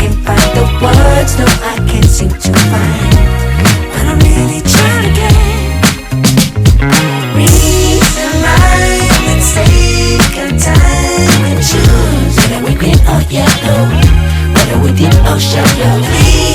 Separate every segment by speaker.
Speaker 1: Can't find the words, no, I can't seem to find what I'm really trying to get. Read the line and take our time and choose whether we green or yellow, whether we deep or shallow. Please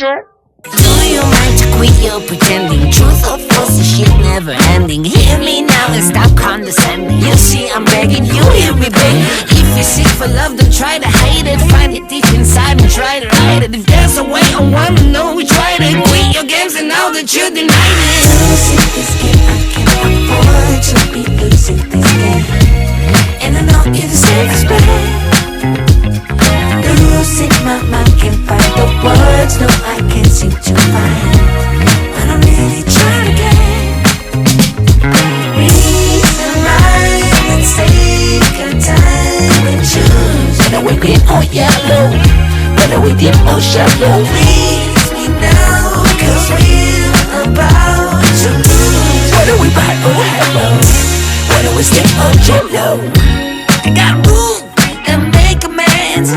Speaker 1: Do you mind to quit your pretending? Truth or false, this shit never ending. Hear me now and stop condescending. You see, I'm begging you, hear me beg. If you're sick for love, don't try to hide it. Find it deep inside and try to hide it. If there's a way, I wanna know we tried it. Quit your games and now that you denied it. Losing this game, I can't afford to be losing this game. And I know you respect. The rules in my mind can't the words, no, I can't seem to find. But I'm really trying to get reason right. Let's take our time and choose. Whether we deep or yellow, whether we deep or shallow. Please me now, cause we're about to lose. Whether we buy or hello, whether we stick or jello. I got room and make amends,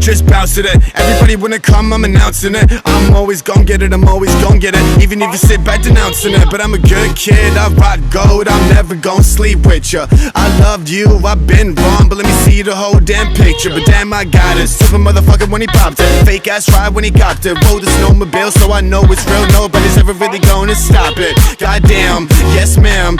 Speaker 2: just bounce with it. Everybody wanna come, I'm announcing it. I'm always gon' get it, I'm always gon' get it. Even if you sit back denouncing it. But I'm a good kid, I rock gold, I'm never gon' sleep with ya. I loved you, I've been wrong, but let me see the whole damn picture. But damn, I got it. Super motherfucker when he popped it. Fake ass ride when he copped it. Rode the snowmobile, so I know it's real. Nobody's ever really gonna stop it. Goddamn, yes ma'am.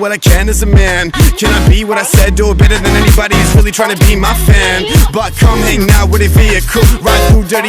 Speaker 2: What I can as a man? Can I be what I said? Do it better than anybody who's really trying to be my fan. But come hang out with a vehicle, ride through dirty.